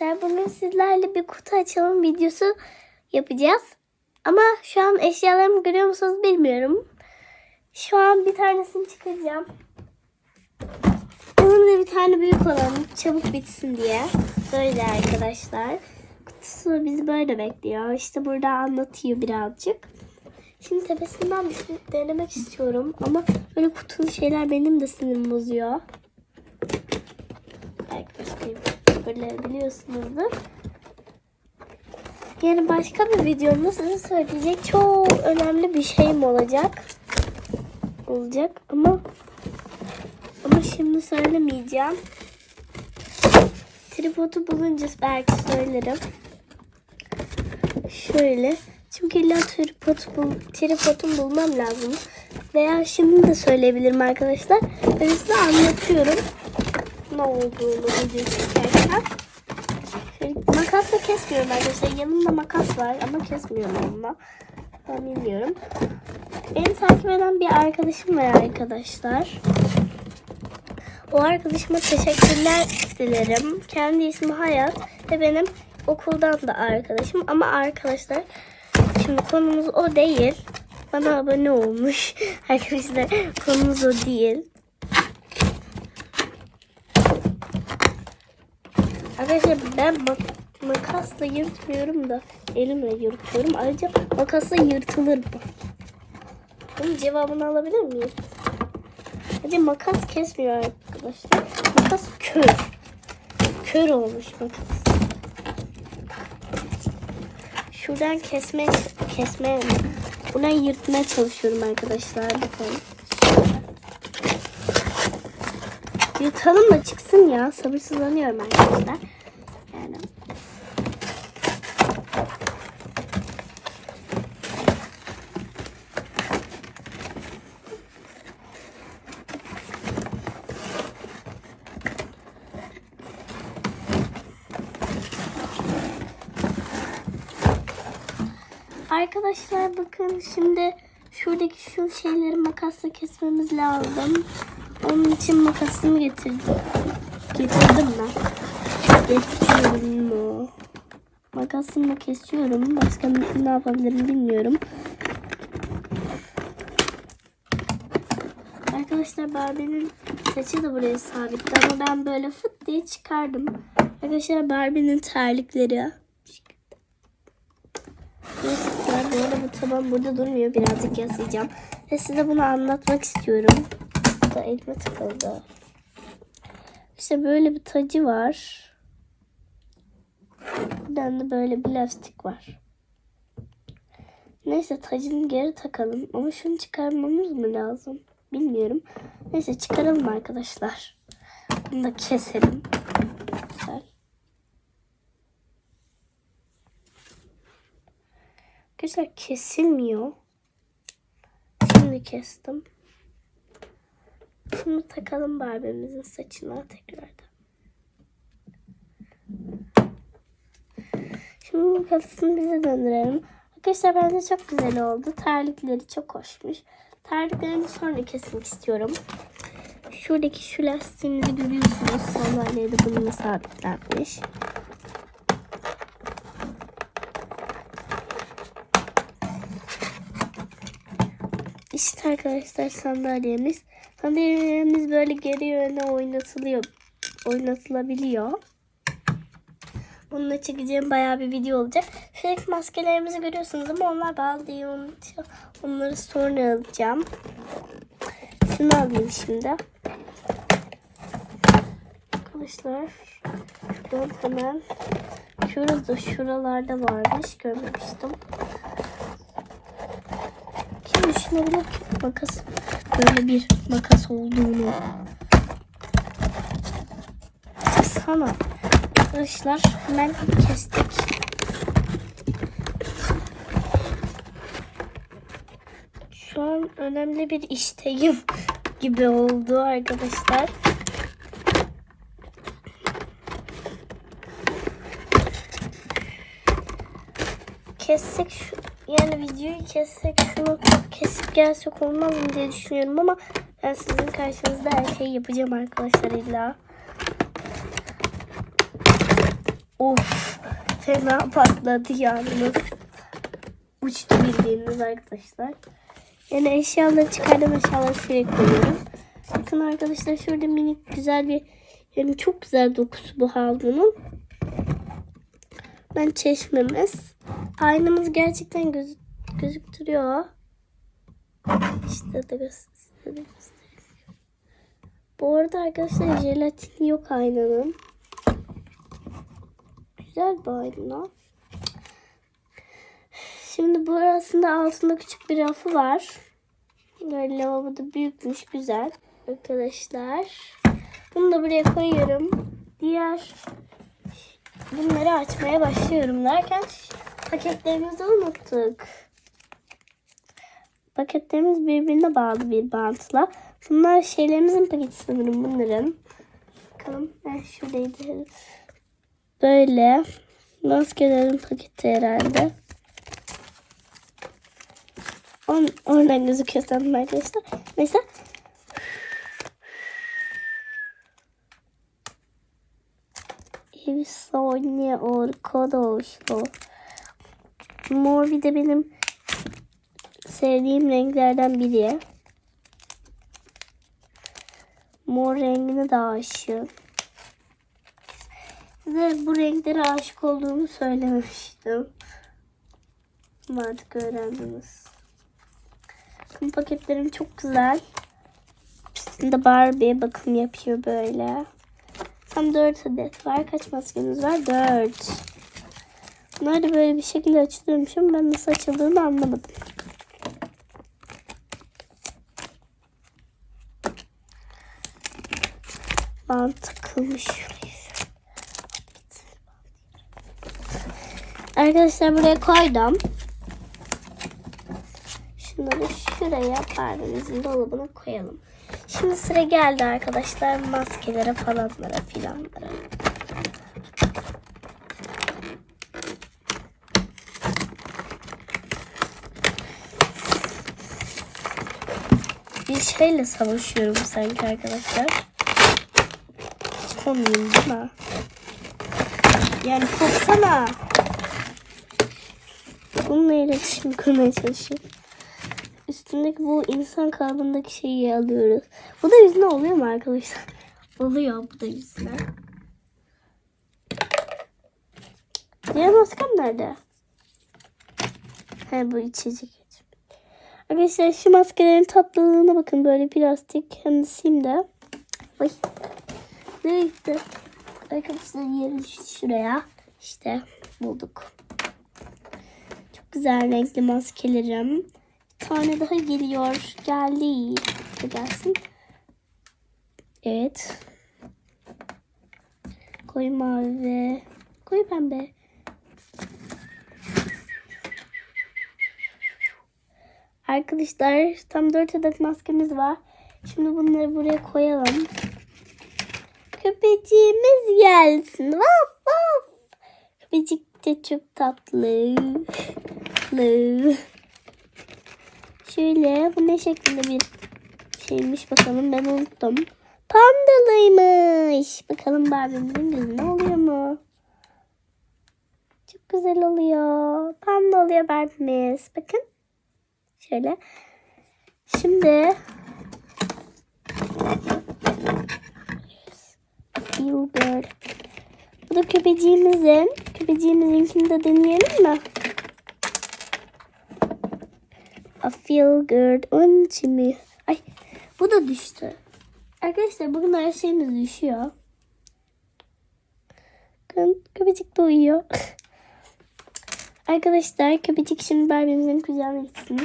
Bugün sizlerle bir kutu açalım videosu yapacağız. Ama şu an eşyalarımı görüyor musunuz bilmiyorum. Şu an bir tanesini çıkaracağım. Yanımda bir tane büyük olan çabuk bitsin diye. Böyle arkadaşlar. Kutusu bizi böyle bekliyor. İşte burada anlatıyor birazcık. Şimdi tepesinden denemek istiyorum. Ama böyle kutulu şeyler benim de sinirimi bozuyor. Belki başka böyle biliyorsunuzdur. Yani başka bir videomda size söyleyecek çok önemli bir şeyim olacak. Olacak ama ama şimdi söylemeyeceğim. Tripodu bulunca belki söylerim. Şöyle. Çünkü illa tripod bul, tripodum bulmam lazım. Veya şimdi de söyleyebilirim arkadaşlar. Ben size anlatıyorum. Ne olduğunu. Şöyle makasla kesmiyorum arkadaşlar. Yanımda makas var ama kesmiyorum onunla. Ben bilmiyorum. Beni takip eden bir arkadaşım var arkadaşlar. O arkadaşıma teşekkürler dilerim. Kendi ismi Hayat ve benim okuldan da arkadaşım. Ama arkadaşlar şimdi konumuz o değil. Bana abone olmuş. Arkadaşlar konumuz o değil. Arkadaşlar ben mak- makasla yırtmıyorum da elimle yırtıyorum. Ayrıca makasla yırtılır bu. Bunun cevabını alabilir miyim? Hadi makas kesmiyor arkadaşlar. Makas kör. Kör olmuş makas. Şuradan kesme kesme buradan yırtmaya çalışıyorum arkadaşlar. Bakın. Yırtalım da çıksın ya. Sabırsızlanıyorum arkadaşlar. Yani. Arkadaşlar bakın şimdi şuradaki şu şeyleri makasla kesmemiz lazım. Onun için makasımı getirdim. Getirdim ben. Getiriyorum mu? Makasımla kesiyorum. Başka ne yapabilirim bilmiyorum. Arkadaşlar Barbie'nin saçı da buraya sabitti ama ben böyle fıt diye çıkardım. Arkadaşlar Barbie'nin terlikleri. Neyse bu arada taban burada durmuyor. Birazcık yaslayacağım. Ve size bunu anlatmak istiyorum. Da elime takıldı. İşte böyle bir tacı var. Buradan da böyle bir lastik var. Neyse tacını geri takalım. Ama şunu çıkarmamız mı lazım? Bilmiyorum. Neyse çıkaralım arkadaşlar. Bunu da keselim. Güzel. Arkadaşlar kesilmiyor. Şimdi kestim. Şimdi takalım Barbie'mizin saçına tekrardan. Şimdi kafasını bize döndürelim. Arkadaşlar bence çok güzel oldu. Terlikleri çok hoşmuş. Terliklerini sonra kesmek istiyorum. Şuradaki şu lastiğimizi görüyorsunuz. Sandalyede bununla sabitlenmiş. İşte arkadaşlar sandalyemiz. Sandalyemiz böyle geri yöne oynatılıyor. Oynatılabiliyor. Bununla çekeceğim bayağı bir video olacak. Şuradaki maskelerimizi görüyorsunuz ama onlar bağlı değil. Onları sonra alacağım. Şunu alayım şimdi. Arkadaşlar şuradan hemen Şurada şuralarda varmış. Görmemiştim. Düşünebilir ki makas böyle bir makas olduğunu? Sana. Arkadaşlar hemen kestik. Şu an önemli bir işteyim gibi oldu arkadaşlar. Kessek şu yani videoyu kessek şunu kesip gelsek olmaz mı diye düşünüyorum ama ben sizin karşınızda her şeyi yapacağım arkadaşlar illa. Of fena patladı yalnız. Uçtu bildiğiniz arkadaşlar. Yani eşyaları çıkardım eşyaları şuraya koyuyorum. Bakın arkadaşlar şurada minik güzel bir yani çok güzel dokusu bu havlunun. Ben çeşmemiz. Aynamız gerçekten göz, gözüktürüyor. İşte de. Bu arada arkadaşlar jelatin yok aynanın. Güzel bir ayna. Şimdi burasında altında küçük bir rafı var. Böyle lavaboda büyükmüş güzel. Arkadaşlar. Bunu da buraya koyuyorum. Diğer bunları açmaya başlıyorum derken paketlerimizi unuttuk. Paketlerimiz birbirine bağlı bir bantla. Bunlar şeylerimizin paketi sanırım bunların. Bakalım. Ben şuradaydı. Böyle. Maskelerin paketi herhalde. On, oradan gözüküyor sanırım arkadaşlar. Mesela Efsane arkadaşlar. Bir de benim sevdiğim renklerden biri. Mor rengine de aşığım. Size bu renklere aşık olduğumu söylememiştim. Ama artık öğrendiniz. Bakın paketlerim çok güzel. Üstünde Barbie bakım yapıyor böyle. Tam 4 adet var. Kaç maskemiz var? 4. Da böyle bir şekilde açılıyormuş ama ben nasıl açıldığını anlamadım. Şuraya. Arkadaşlar buraya koydum. Şunları şuraya perdemizin dolabına koyalım. Şimdi sıra geldi arkadaşlar maskelere falanlara filanlara. Bir şeyle savaşıyorum sanki arkadaşlar. Çıkamıyorum değil mi? Yani kopsana. Bununla iletişim kurmaya çalışıyorum. Üstündeki bu insan kalıbındaki şeyi alıyoruz. Bu da yüzüne oluyor mu arkadaşlar? Oluyor bu da yüzüne. Diğer maskam nerede? He bu içecek. Arkadaşlar şu maskelerin tatlılığına bakın. Böyle plastik hem de simde. Ay. Nereye gitti? Arkadaşlar yerim şuraya. İşte bulduk. Çok güzel renkli maskelerim. Bir tane daha geliyor. Geldi. Gelsin. Evet. Koy mavi. Koy pembe. Arkadaşlar tam 4 adet maskemiz var. Şimdi bunları buraya koyalım. Köpeciğimiz gelsin. Vaf vaf. Köpecik de çok tatlı. Şöyle bu ne şeklinde bir şeymiş bakalım ben unuttum. Pandalıymış. Bakalım Barbie'mizin gözünde oluyor mu? Çok güzel oluyor. Panda oluyor Barbie'miz. Bakın. Şöyle. Şimdi good. Bu da köpeciğimizin. Köpeciğimizinkini de deneyelim mi? I feel good on me. Ay bu da düştü. Arkadaşlar bugün her şeyimiz düşüyor. Köpecik de uyuyor. Arkadaşlar köpecik şimdi Barbie'mizin kucağına gitsin.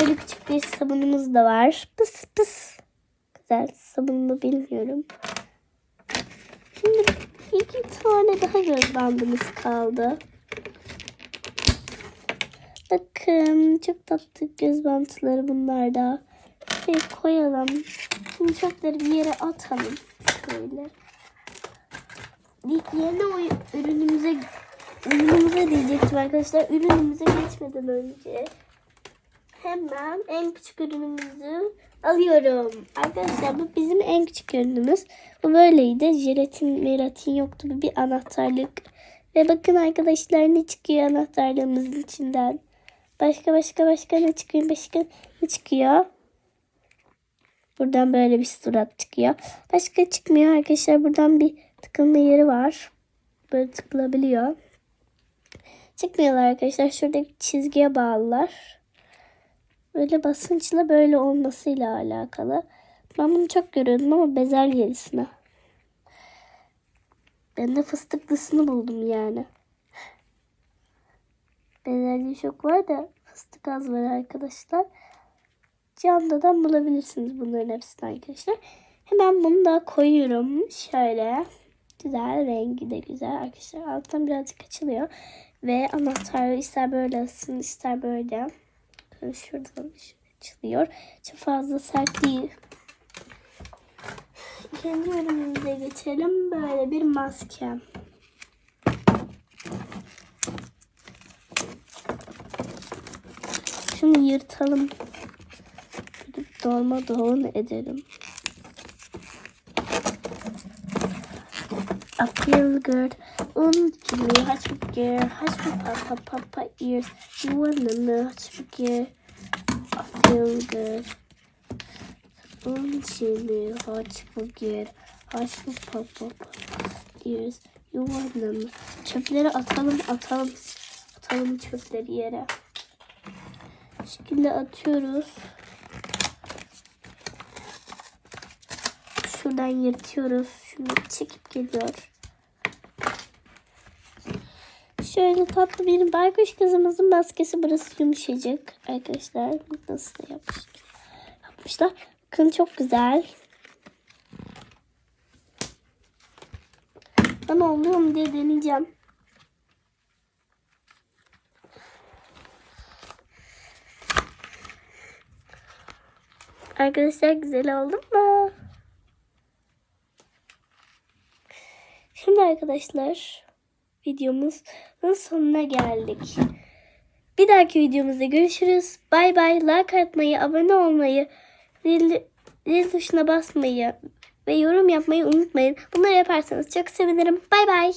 Böyle küçük bir sabunumuz da var. Pıs pıs. Güzel sabununu bilmiyorum. Şimdi iki tane daha göz bandımız kaldı. Bakın çok tatlı göz bantları bunlar da. Şöyle koyalım. Şimdi çöpleri bir yere atalım. Şöyle. Yeni oy ürünümüze ürünümüze diyecektim arkadaşlar. Ürünümüze geçmeden önce hemen en küçük ürünümüzü alıyorum. Arkadaşlar bu bizim en küçük ürünümüz. Bu böyleydi. Jelatin melatin yoktu. Bu bir anahtarlık. Ve bakın arkadaşlar ne çıkıyor anahtarlığımızın içinden. Başka başka başka ne çıkıyor? Başka ne çıkıyor? Buradan böyle bir surat çıkıyor. Başka çıkmıyor arkadaşlar. Buradan bir tıkılma yeri var. Böyle tıkılabiliyor. Çıkmıyorlar arkadaşlar. Şuradaki çizgiye bağlılar. Böyle basınçla böyle olmasıyla alakalı. Ben bunu çok görüyordum ama bezelyelisine. Ben de fıstıklısını buldum yani. Bezelye çok var da fıstık az var arkadaşlar. Candadan bulabilirsiniz bunların hepsini arkadaşlar. Hemen bunu da koyuyorum. Şöyle. Güzel. Rengi de güzel arkadaşlar. Alttan birazcık açılıyor. Ve anahtarı ister böyle alsın ister böyle. Şöyle Şuradan açılıyor. Çok fazla sert değil. İkinci ürünümüze geçelim. Böyle bir maske. Şunu yırtalım. Dolma doğun edelim. I feel good. Gear, hush me papa, papa ears. You wanna gear. I feel good. Gear, hush me papa, papa ears. You wanna know. Çöpleri atalım, atalım. Atalım çöpleri yere. Bu şekilde atıyoruz. Şuradan yırtıyoruz. Şunu çekip geliyor. Şöyle tatlı bir baykuş kızımızın maskesi burası yumuşacık arkadaşlar. Nasıl yapmış, yapmışlar. Bakın çok güzel. Bana oluyor mu diye deneyeceğim. Arkadaşlar güzel oldu mu? Şimdi arkadaşlar videomuzun sonuna geldik. Bir dahaki videomuzda görüşürüz. Bay bay. Like atmayı, abone olmayı, zil, tuşuna basmayı ve yorum yapmayı unutmayın. Bunları yaparsanız çok sevinirim. Bay bay.